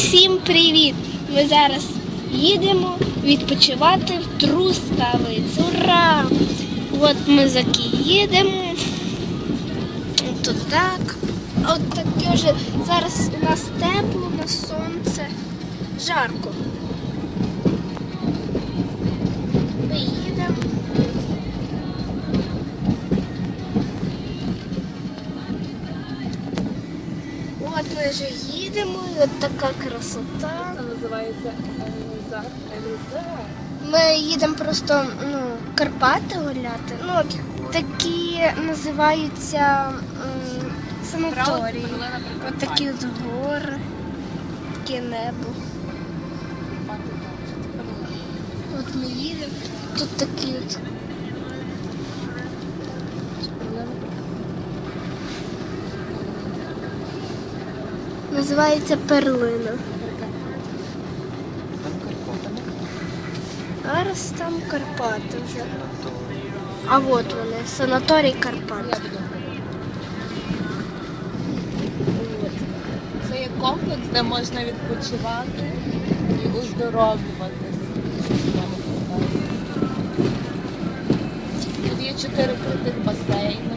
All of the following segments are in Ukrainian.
Усім привіт! Ми зараз їдемо відпочивати в Трускавець. Ура! От ми заки їдемо. Тут так. От таке вже зараз у нас тепло, на сонце, жарко. От ми вже їдемо, і от така красота. Це називається. Елізар. Ми їдемо просто ну, Карпати гуляти. Ну, от такі називаються м, санаторії. От такі от гори, таке небо. От ми їдемо. Тут такі от. Називається перлина. Зараз там Карпати вже. А от вони, санаторій Карпати. Це є комплекс, де можна відпочивати і оздоровлюватись. Тут є чотири крутих басейни.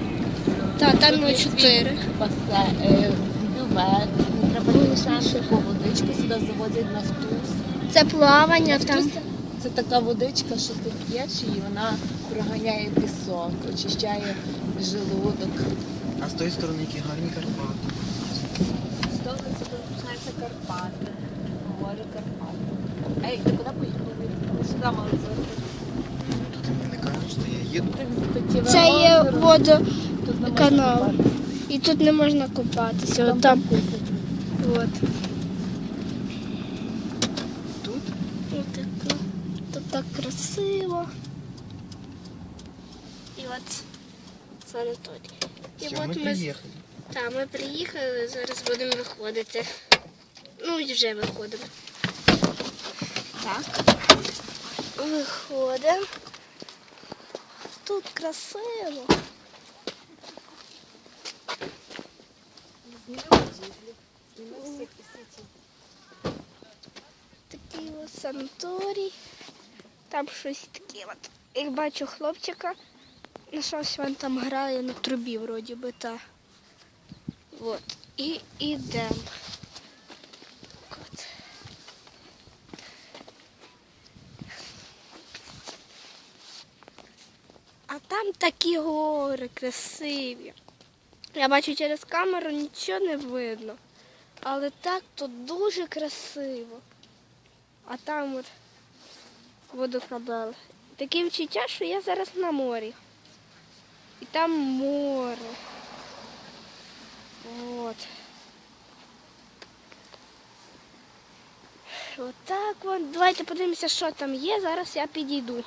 Так, там є чотири. Басейн, е, бювет. По водичку, сюди заводять нафтуз. Це плавання там. Нафтуз це така водичка, що ти п'єш, і вона проганяє пісок, очищає желудок. А з тої сторони які гарні Карпати. З того це починається Карпати. Море Карпати. Ей, ти куди поїхав? Ми сюди мали звернути. Ти мені не кажеш, що я їду. Це є водоканал. І тут не можна купатися. Там От там. Купатися. От. Тут? От так, тут так красиво. І от санаторій. І Все, от ми приїхали. та, ми приїхали, зараз будемо виходити. Ну і вже виходимо. Так. Виходимо. Тут красиво. Такий ось санаторій. Там щось таке. От. Як бачу хлопчика, на щось він там грає на трубі, вроді би та. От. І йдемо. А там такі гори красиві. Я бачу через камеру нічого не видно. Але так тут дуже красиво. А там от водоканал. Таке відчуття, що я зараз на морі. І там море. От. Отак от. Давайте подивимося, що там є. Зараз я підійду.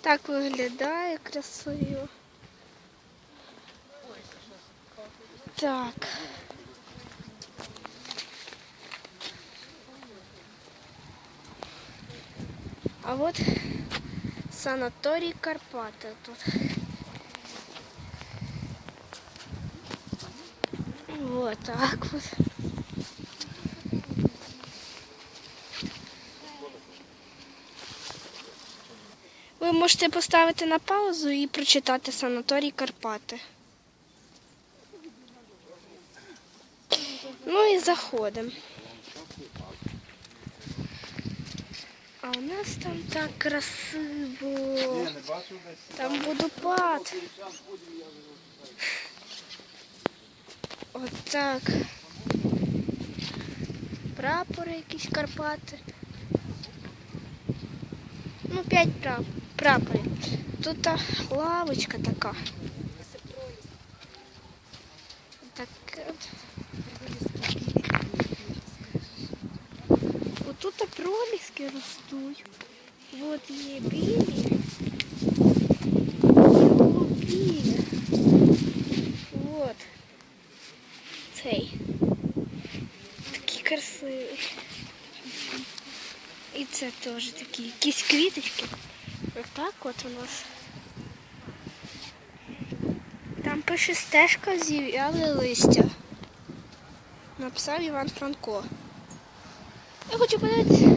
Так виглядає красиво. Так. А от санаторій Карпати тут. Вот так вот. Ви можете поставити на паузу і прочитати санаторій Карпати. Ну і заходимо. А у нас там так красиво. Там водопад. Отак. Прапори якісь Карпати. Ну, п'ять прап... прапорів. Тут та лавочка така. Так. Та проліски ростуть. От є білі. Голубі. От. Цей. Такий красивий. І це теж такі якісь квіточки. Отак от у нас. Там пише стежка зів'яли листя. Написав Іван Франко. Хочу подивитися,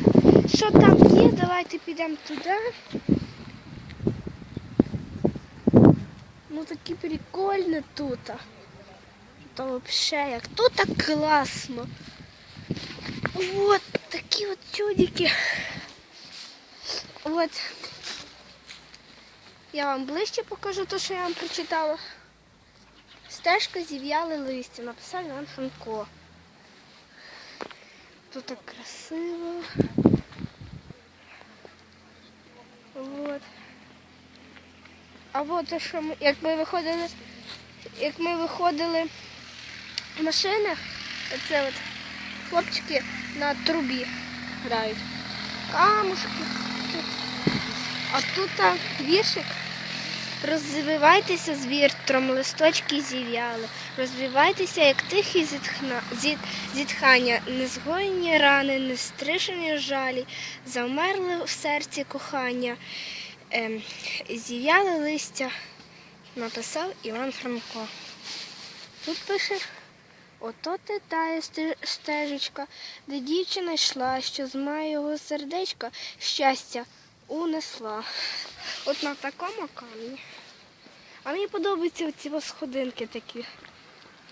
що там є. Давайте підемо туди. Ну такі прикольно тут. Та взагалі, як тут так класно. Вот такі от чудики. От. Я вам ближче покажу те, що я вам прочитала. Стежка зів'яли листя, написав Іван Франко. Тут так красиво. Вот. А от те, що ми, як ми виходили, як ми виходили в машинах, це от хлопчики на трубі грають. Камушки. А тут а, віршик. Розвивайтеся з віртром, листочки зів'яли. Розвивайтеся, як тихі зітхна, зіт, зітхання, незгоєні рани, нестрижені жалі, завмерли в серці кохання. Ем, зів'яли листя, написав Іван Франко. Тут пише. Ото ти тає стежечка, де дівчина йшла, що з моєго сердечка щастя унесла. От на такому камені. А мені подобаються ці сходинки такі.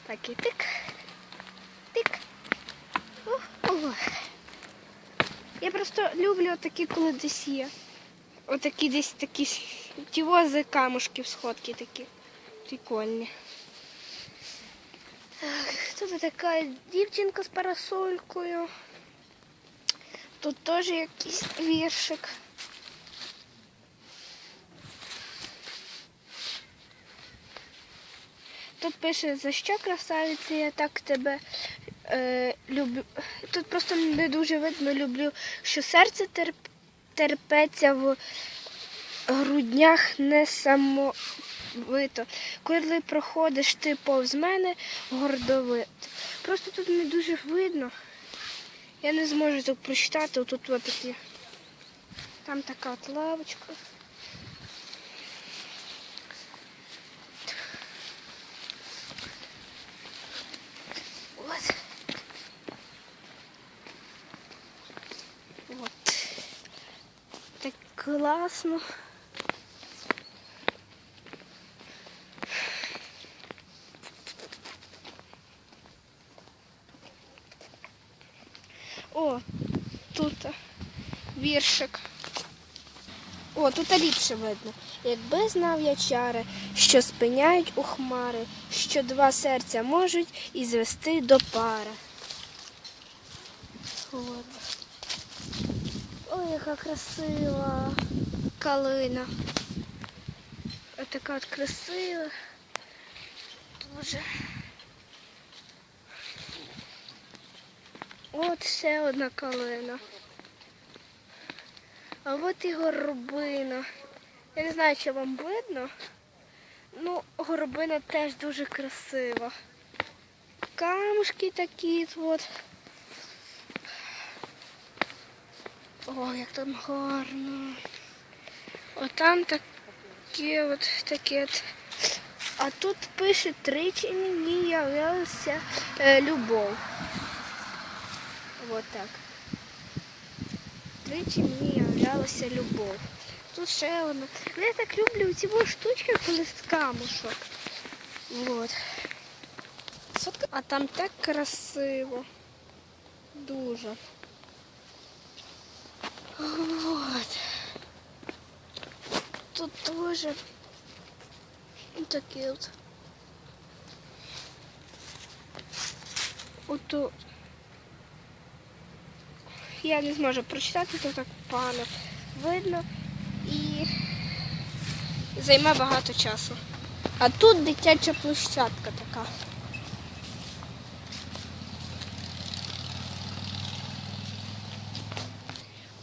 Такі тик, тик. Ого. Я просто люблю такі, коли десь є. Отакі десь такі ті вози камушків, сходки такі. Прикольні. Тут така дівчинка з парасолькою. Тут теж якийсь віршик. Тут пише, за що красавиця, я так тебе е, люблю. Тут просто не дуже видно, люблю, що серце терп, терпеться в груднях несамовито. Коли проходиш ти повз мене гордовит. Просто тут не дуже видно. Я не зможу так прочитати. Тут от такі. Там така от лавочка. От. От. Так класно. О, тут віршик. О, тут ліпше видно. Якби знав я чари, що спиняють у хмари, що два серця можуть і звести до пари. От. Ой, яка красива калина. Ось така от красива. Дуже. От ще одна калина. А от і горобина. Я не знаю, чи вам видно. Ну, горобина теж дуже красива. Камушки такі от. О, як там гарно. Отам такі от такі от. А тут пише тричі мені являлася е, любов. Вот так. Тричі мені являлася любов. Тут ще. Ну, Я так люблю ці во штучки, з камушок. Вот. А там так красиво. Дуже. Вот. Тут тоже такі от. Отут. Я не зможу прочитати, тут так погано видно і займе багато часу. А тут дитяча площадка така.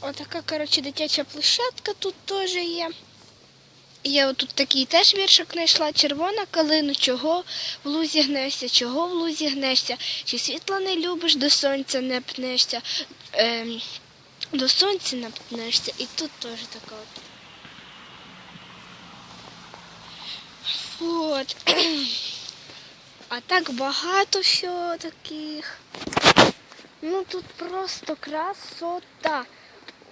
Отака, коротше, дитяча площадка тут теж є. Я отут такий теж віршик знайшла. Червона калину, чого в лузі гнешся, чого в лузі гнешся, чи світла не любиш, до сонця не пнешся, ем, до сонця не пнешся. І тут теж така от. От. А так багато всього таких. Ну тут просто красота.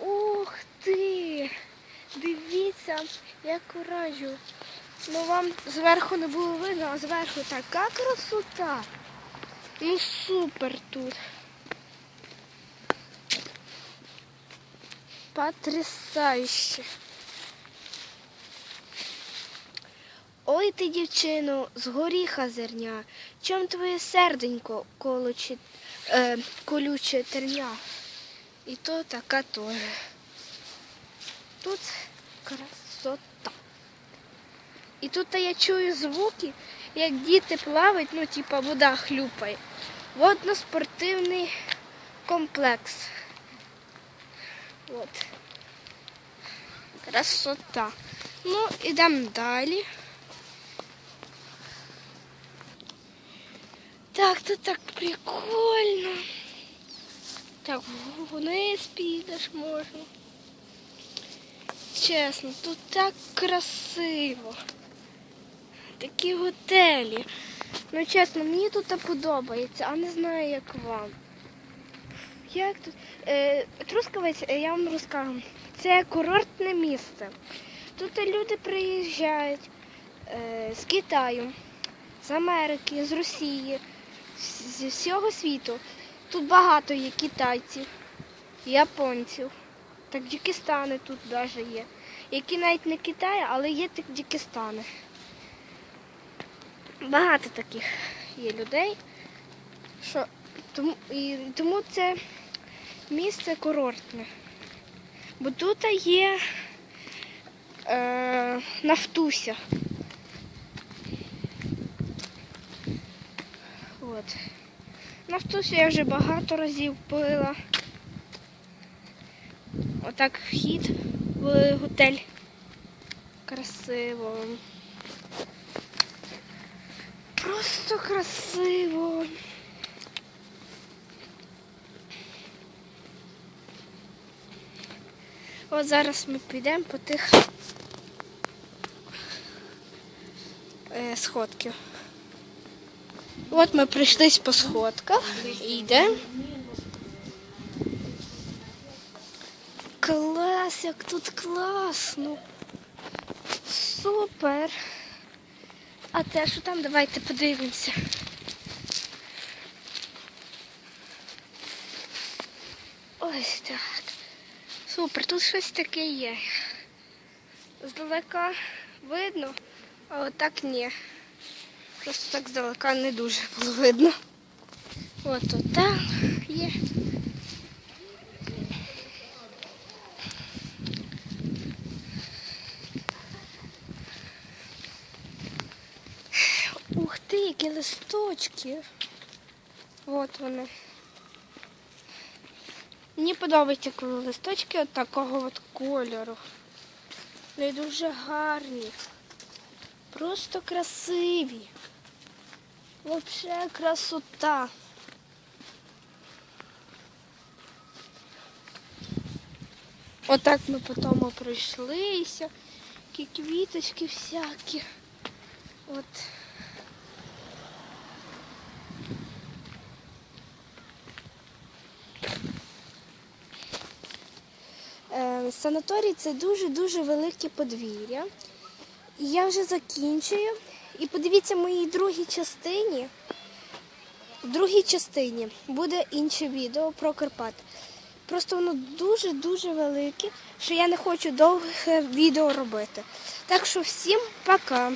Ух ти! Дивіться, як уражу. Ну вам зверху не було видно, а зверху така красота. Ну супер тут. Потрясающе. Ой ти, дівчино, з горіха зерня, чом твоє серденько колоче, е, колюче терня? І то така теж. Тут красота. І тут я чую звуки, як діти плавають, ну, типа вода хлюпає. Водно-спортивний комплекс. От. Красота. Ну, ідемо далі. Так, тут так прикольно. Так, вниз підеш можна. Чесно, тут так красиво. Такі готелі. Ну, чесно, мені тут подобається, а не знаю, як вам. Як тут? Е, Трускавець, е, я вам розкажу. Це курортне місце. Тут люди приїжджають е, з Китаю, з Америки, з Росії, зі всього світу. Тут багато є китайців, японців, таджикистани тут навіть є. Які навіть не Китай, але є таджикистани. Багато таких є людей. Що тому, і, тому це місце курортне. Бо тут є е, Нафтуся. От. Нафтусю я вже багато разів пила. Отак вхід в готель. Красиво. Просто красиво. От зараз ми підемо по тих е, сходків. От ми прийшлись по сходках і йдемо. Клас, як тут класно. Супер. А те, що там, давайте подивимося. Ось так. Супер, тут щось таке є. Здалека видно, а отак ні. Просто так здалека не дуже було видно. От тут там є. Ух ти, які листочки. От вони. Мені подобається, коли листочки от такого от кольору. Вони дуже гарні. Просто красиві. Вообще красота. Отак ми потім пройшлися. Які квіточки всякі. От. Е, Санаторій це дуже-дуже велике подвір'я. І я вже закінчую. І подивіться моїй другій частині. В другій частині буде інше відео про Карпат. Просто воно дуже-дуже велике, що я не хочу довге відео робити. Так що всім пока.